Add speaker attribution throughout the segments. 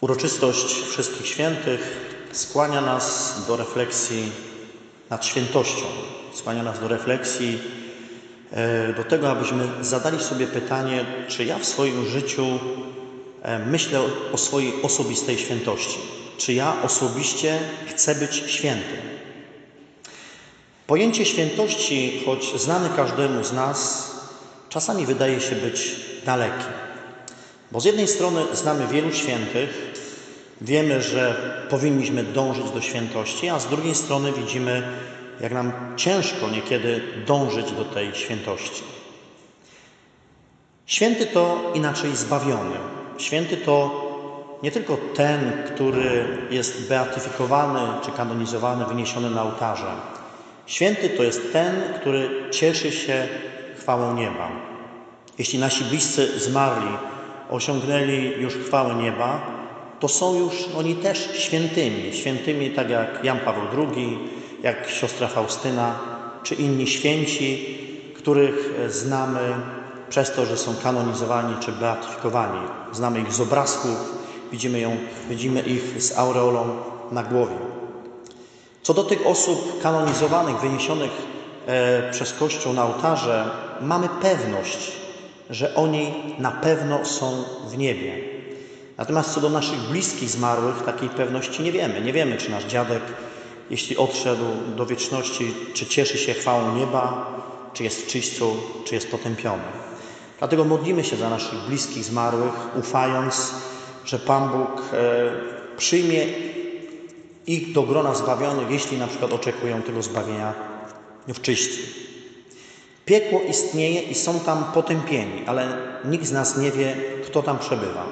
Speaker 1: Uroczystość Wszystkich Świętych skłania nas do refleksji nad świętością, skłania nas do refleksji, e, do tego, abyśmy zadali sobie pytanie, czy ja w swoim życiu e, myślę o swojej osobistej świętości, czy ja osobiście chcę być świętym. Pojęcie świętości, choć znane każdemu z nas, czasami wydaje się być dalekie. Bo z jednej strony znamy wielu świętych, wiemy, że powinniśmy dążyć do świętości, a z drugiej strony widzimy, jak nam ciężko niekiedy dążyć do tej świętości. Święty to inaczej zbawiony. Święty to nie tylko ten, który jest beatyfikowany czy kanonizowany, wyniesiony na ołtarze. Święty to jest ten, który cieszy się chwałą nieba. Jeśli nasi bliscy zmarli osiągnęli już chwałę nieba, to są już oni też świętymi. Świętymi tak jak Jan Paweł II, jak siostra Faustyna, czy inni święci, których znamy przez to, że są kanonizowani czy beatyfikowani. Znamy ich z obrazków, widzimy, ją, widzimy ich z aureolą na głowie. Co do tych osób kanonizowanych, wyniesionych e, przez Kościół na ołtarze, mamy pewność, że oni na pewno są w niebie. Natomiast co do naszych bliskich zmarłych, takiej pewności nie wiemy. Nie wiemy, czy nasz dziadek, jeśli odszedł do wieczności, czy cieszy się chwałą nieba, czy jest w czyśćcu, czy jest potępiony. Dlatego modlimy się za naszych bliskich zmarłych, ufając, że Pan Bóg e, przyjmie ich do grona zbawionych, jeśli na przykład oczekują tego zbawienia w czyści. Piekło istnieje i są tam potępieni, ale nikt z nas nie wie, kto tam przebywa.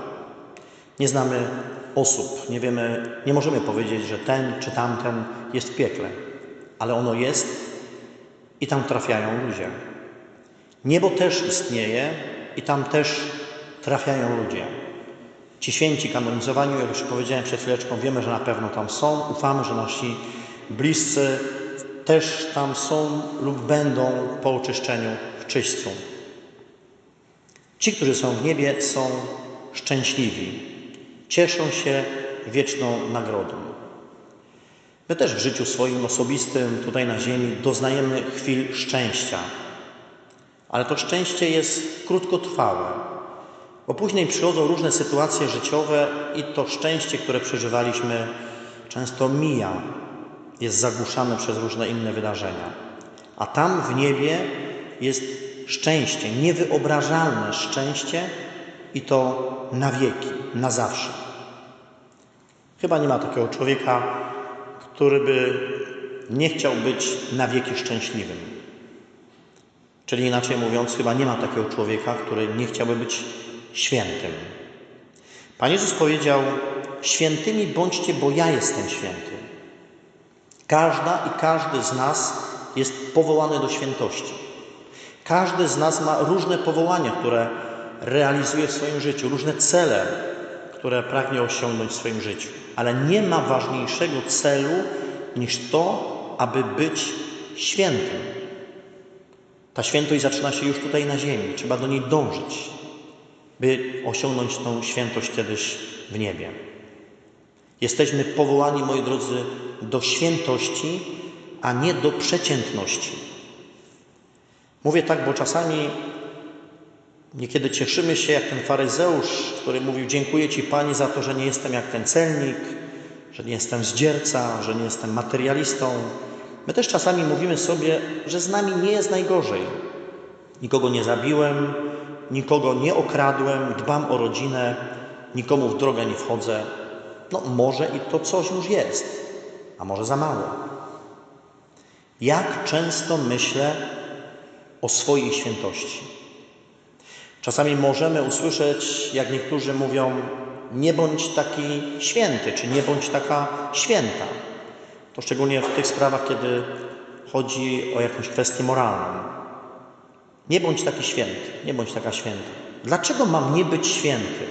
Speaker 1: Nie znamy osób, nie wiemy, nie możemy powiedzieć, że ten czy tamten jest w piekle, ale ono jest i tam trafiają ludzie. Niebo też istnieje i tam też trafiają ludzie. Ci święci kanonizowani, jak już powiedziałem przed chwileczką, wiemy, że na pewno tam są. Ufamy, że nasi bliscy też tam są lub będą po oczyszczeniu w czyśćcu. Ci, którzy są w niebie, są szczęśliwi. Cieszą się wieczną nagrodą. My też w życiu swoim osobistym, tutaj na ziemi, doznajemy chwil szczęścia. Ale to szczęście jest krótkotrwałe, bo później przychodzą różne sytuacje życiowe i to szczęście, które przeżywaliśmy, często mija, jest zagłuszane przez różne inne wydarzenia. A tam w niebie jest szczęście, niewyobrażalne szczęście i to na wieki, na zawsze. Chyba nie ma takiego człowieka, który by nie chciał być na wieki szczęśliwym. Czyli inaczej mówiąc, chyba nie ma takiego człowieka, który nie chciałby być świętym. Pan Jezus powiedział: Świętymi bądźcie, bo ja jestem święty. Każda i każdy z nas jest powołany do świętości. Każdy z nas ma różne powołania, które realizuje w swoim życiu, różne cele, które pragnie osiągnąć w swoim życiu. Ale nie ma ważniejszego celu niż to, aby być świętym. Ta świętość zaczyna się już tutaj na ziemi. Trzeba do niej dążyć, by osiągnąć tą świętość kiedyś w niebie. Jesteśmy powołani, moi drodzy, do świętości, a nie do przeciętności. Mówię tak, bo czasami niekiedy cieszymy się jak ten faryzeusz, który mówił: Dziękuję Ci, Panie, za to, że nie jestem jak ten celnik, że nie jestem zdzierca, że nie jestem materialistą. My też czasami mówimy sobie, że z nami nie jest najgorzej. Nikogo nie zabiłem, nikogo nie okradłem, dbam o rodzinę, nikomu w drogę nie wchodzę. No, może i to coś już jest, a może za mało. Jak często myślę o swojej świętości? Czasami możemy usłyszeć, jak niektórzy mówią, nie bądź taki święty, czy nie bądź taka święta. To szczególnie w tych sprawach, kiedy chodzi o jakąś kwestię moralną. Nie bądź taki święty, nie bądź taka święta. Dlaczego mam nie być święty?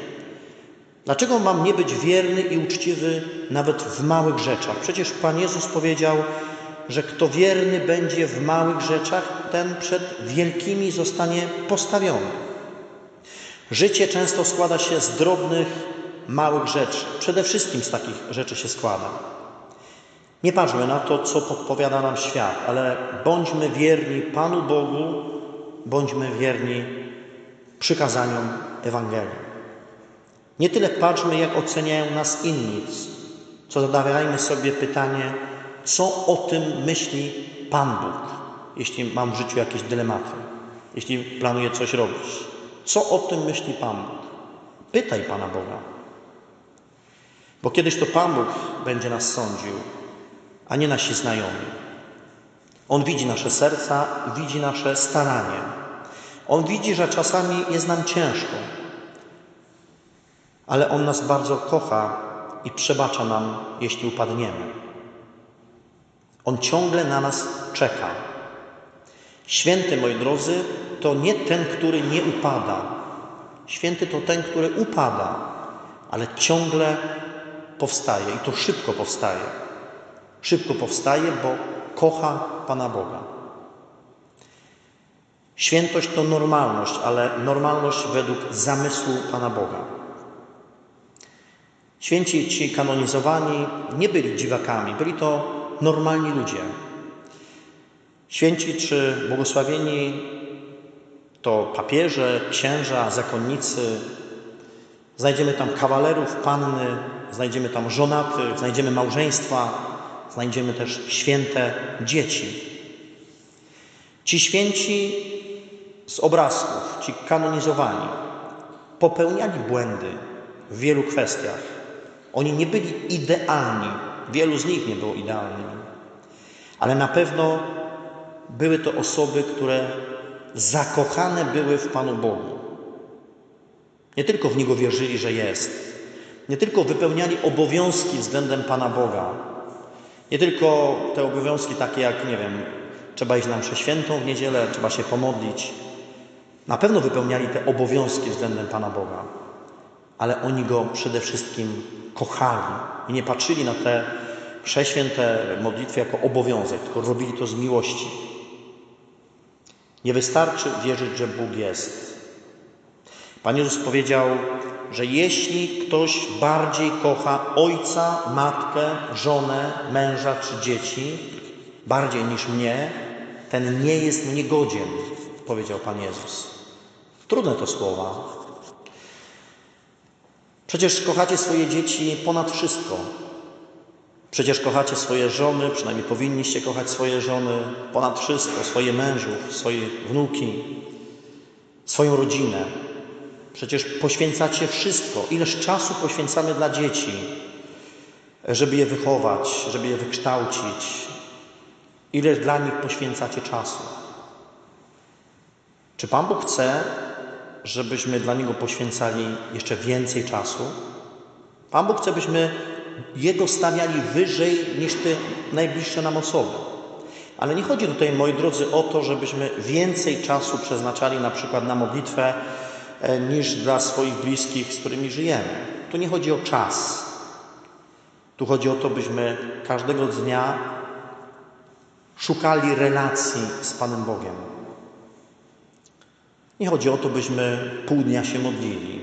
Speaker 1: Dlaczego mam nie być wierny i uczciwy nawet w małych rzeczach? Przecież Pan Jezus powiedział, że kto wierny będzie w małych rzeczach, ten przed wielkimi zostanie postawiony. Życie często składa się z drobnych, małych rzeczy. Przede wszystkim z takich rzeczy się składa. Nie patrzmy na to, co podpowiada nam świat, ale bądźmy wierni Panu Bogu, bądźmy wierni przykazaniom Ewangelii. Nie tyle patrzmy, jak oceniają nas inni, co zadawajmy sobie pytanie, co o tym myśli Pan Bóg, jeśli mam w życiu jakieś dylematy, jeśli planuję coś robić. Co o tym myśli Pan Bóg? Pytaj Pana Boga. Bo kiedyś to Pan Bóg będzie nas sądził, a nie nasi znajomi. On widzi nasze serca, widzi nasze staranie. On widzi, że czasami jest nam ciężko, ale On nas bardzo kocha i przebacza nam, jeśli upadniemy. On ciągle na nas czeka. Święty, moi drodzy, to nie ten, który nie upada. Święty to ten, który upada, ale ciągle powstaje i to szybko powstaje. Szybko powstaje, bo kocha Pana Boga. Świętość to normalność, ale normalność według zamysłu Pana Boga. Święci ci kanonizowani nie byli dziwakami, byli to normalni ludzie. Święci czy błogosławieni to papieże, księża, zakonnicy. Znajdziemy tam kawalerów, panny, znajdziemy tam żonatych, znajdziemy małżeństwa, znajdziemy też święte dzieci. Ci święci z obrazków, ci kanonizowani, popełniali błędy w wielu kwestiach. Oni nie byli idealni, wielu z nich nie było idealnymi, ale na pewno były to osoby, które zakochane były w Panu Bogu. Nie tylko w Niego wierzyli, że jest, nie tylko wypełniali obowiązki względem Pana Boga, nie tylko te obowiązki takie jak, nie wiem, trzeba iść na mszę świętą w niedzielę, trzeba się pomodlić. Na pewno wypełniali te obowiązki względem Pana Boga, ale oni Go przede wszystkim kochali i nie patrzyli na te prześwięte modlitwy jako obowiązek, tylko robili to z miłości. Nie wystarczy wierzyć, że Bóg jest. Pan Jezus powiedział, że jeśli ktoś bardziej kocha ojca, matkę, żonę, męża czy dzieci, bardziej niż mnie, ten nie jest mnie godzien, powiedział Pan Jezus. Trudne to słowa. Przecież kochacie swoje dzieci ponad wszystko. Przecież kochacie swoje żony, przynajmniej powinniście kochać swoje żony ponad wszystko, swoje mężów, swoje wnuki, swoją rodzinę. Przecież poświęcacie wszystko. Ileż czasu poświęcamy dla dzieci, żeby je wychować, żeby je wykształcić. Ileż dla nich poświęcacie czasu. Czy Pan Bóg chce, żebyśmy dla Niego poświęcali jeszcze więcej czasu? Pan Bóg chce, byśmy Jego stawiali wyżej niż te najbliższe nam osoby. Ale nie chodzi tutaj, moi drodzy, o to, żebyśmy więcej czasu przeznaczali na przykład na modlitwę e, niż dla swoich bliskich, z którymi żyjemy. Tu nie chodzi o czas. Tu chodzi o to, byśmy każdego dnia szukali relacji z Panem Bogiem. Nie chodzi o to, byśmy pół dnia się modlili.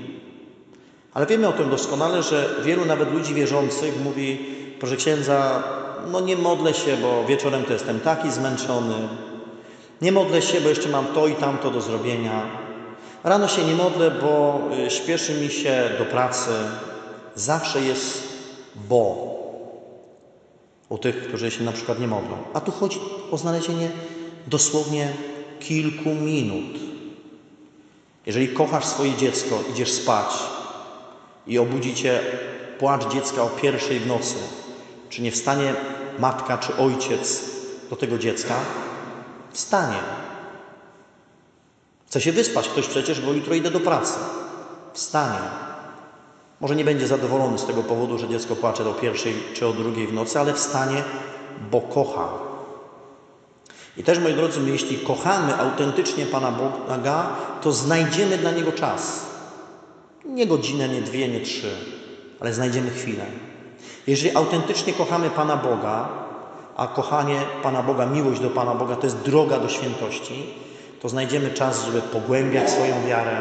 Speaker 1: Ale wiemy o tym doskonale, że wielu nawet ludzi wierzących mówi, proszę księdza, no nie modlę się, bo wieczorem to jestem taki zmęczony. Nie modlę się, bo jeszcze mam to i tamto do zrobienia. Rano się nie modlę, bo y, śpieszy mi się do pracy. Zawsze jest bo u tych, którzy się na przykład nie modlą. A tu chodzi o znalezienie dosłownie kilku minut. Jeżeli kochasz swoje dziecko, idziesz spać i obudzi cię płacz dziecka o pierwszej w nocy, czy nie wstanie matka czy ojciec do tego dziecka? Wstanie. Chce się wyspać ktoś przecież, bo jutro idę do pracy. Wstanie. Może nie będzie zadowolony z tego powodu, że dziecko płacze o pierwszej czy o drugiej w nocy, ale wstanie, bo kocha. I też, moi drodzy, my jeśli kochamy autentycznie Pana Boga, to znajdziemy dla Niego czas. Nie godzinę, nie dwie, nie trzy, ale znajdziemy chwilę. Jeżeli autentycznie kochamy Pana Boga, a kochanie Pana Boga, miłość do Pana Boga to jest droga do świętości, to znajdziemy czas, żeby pogłębiać swoją wiarę,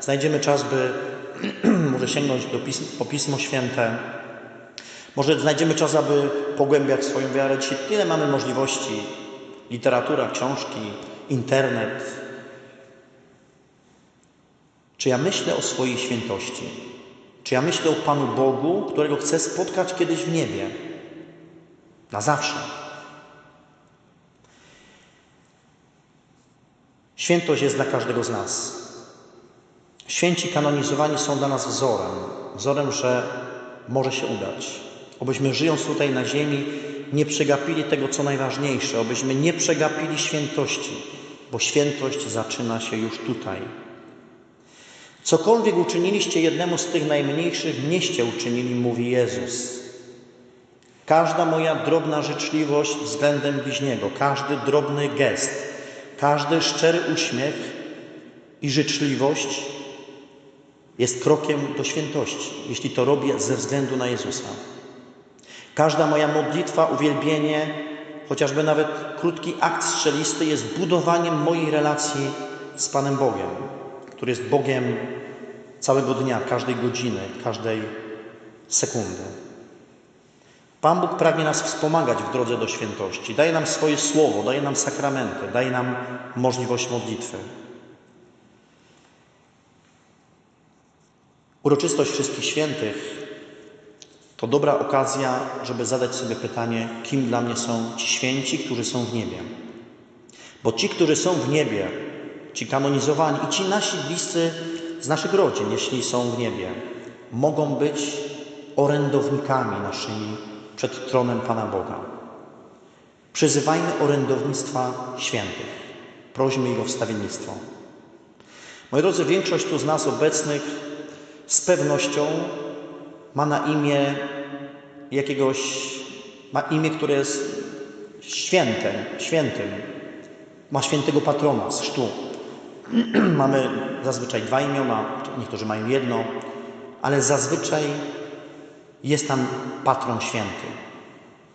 Speaker 1: znajdziemy czas, by może sięgnąć do pism, po Pismo Święte. Może znajdziemy czas, aby pogłębiać swoją wiarę. Dzisiaj tyle mamy możliwości. Literatura, książki, internet. Czy ja myślę o swojej świętości? Czy ja myślę o Panu Bogu, którego chcę spotkać kiedyś w niebie? Na zawsze. Świętość jest dla każdego z nas. Święci kanonizowani są dla nas wzorem, wzorem, że może się udać. Obyśmy żyjąc tutaj na ziemi nie przegapili tego, co najważniejsze, obyśmy nie przegapili świętości, bo świętość zaczyna się już tutaj. Cokolwiek uczyniliście jednemu z tych najmniejszych, mnieście uczynili, mówi Jezus. Każda moja drobna życzliwość względem bliźniego, każdy drobny gest, każdy szczery uśmiech i życzliwość jest krokiem do świętości, jeśli to robię ze względu na Jezusa. Każda moja modlitwa, uwielbienie, chociażby nawet krótki akt strzelisty jest budowaniem mojej relacji z Panem Bogiem, który jest Bogiem całego dnia, każdej godziny, każdej sekundy. Pan Bóg pragnie nas wspomagać w drodze do świętości. Daje nam swoje słowo, daje nam sakramenty, daje nam możliwość modlitwy. Uroczystość Wszystkich Świętych to dobra okazja, żeby zadać sobie pytanie, kim dla mnie są ci święci, którzy są w niebie. Bo ci, którzy są w niebie, ci kanonizowani i ci nasi bliscy z naszych rodzin, jeśli są w niebie, mogą być orędownikami naszymi przed tronem Pana Boga. Przyzywajmy orędownictwa świętych. Prośmy ich o wstawiennictwo. Moi drodzy, większość tu z nas obecnych z pewnością ma na imię jakiegoś, ma imię, które jest święte, świętym. Ma świętego patrona z chrztu. Mamy zazwyczaj dwa imiona, niektórzy mają jedno, ale zazwyczaj jest tam patron święty.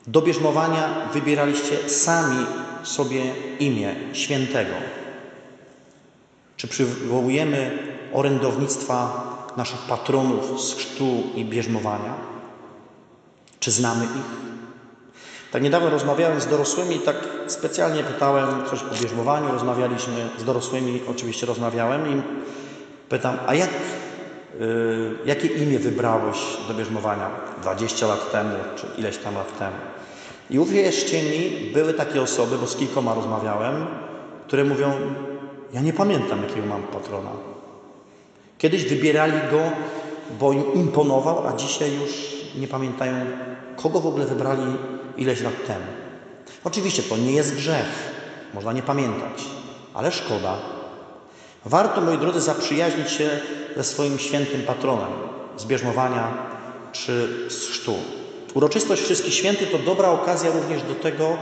Speaker 1: Do bierzmowania wybieraliście sami sobie imię świętego. Czy przywołujemy orędownictwa naszych patronów z chrztu i bierzmowania? Czy znamy ich? Tak niedawno rozmawiałem z dorosłymi, tak specjalnie pytałem coś o bierzmowaniu, rozmawialiśmy z dorosłymi, oczywiście rozmawiałem i pytam, a jak, y, jakie imię wybrałeś do bierzmowania 20 lat temu, czy ileś tam lat temu? I uwierzcie mi, były takie osoby, bo z kilkoma rozmawiałem, które mówią, ja nie pamiętam jakiego mam patrona. Kiedyś wybierali go, bo im imponował, a dzisiaj już nie pamiętają, kogo w ogóle wybrali ileś lat temu. Oczywiście to nie jest grzech, można nie pamiętać, ale szkoda. Warto, moi drodzy, zaprzyjaźnić się ze swoim świętym patronem z bierzmowania czy z chrztu. Uroczystość Wszystkich Świętych to dobra okazja również do tego,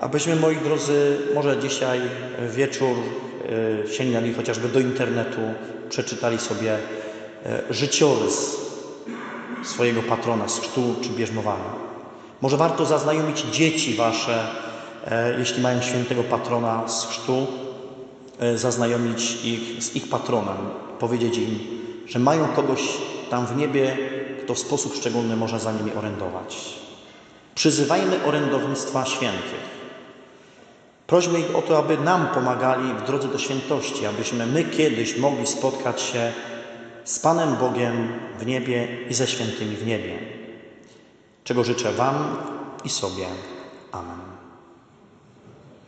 Speaker 1: abyśmy, moi drodzy, może dzisiaj wieczór sięgnęli chociażby do internetu, przeczytali sobie e, życiorys swojego patrona z chrztu czy bierzmowania. Może warto zaznajomić dzieci wasze, e, jeśli mają świętego patrona z chrztu, zaznajomić ich z ich patronem, powiedzieć im, że mają kogoś tam w niebie, kto w sposób szczególny może za nimi orędować. Przyzywajmy orędownictwa świętych. Prośmy ich o to, aby nam pomagali w drodze do świętości, abyśmy my kiedyś mogli spotkać się z Panem Bogiem w niebie i ze świętymi w niebie. Czego życzę Wam i sobie. Amen.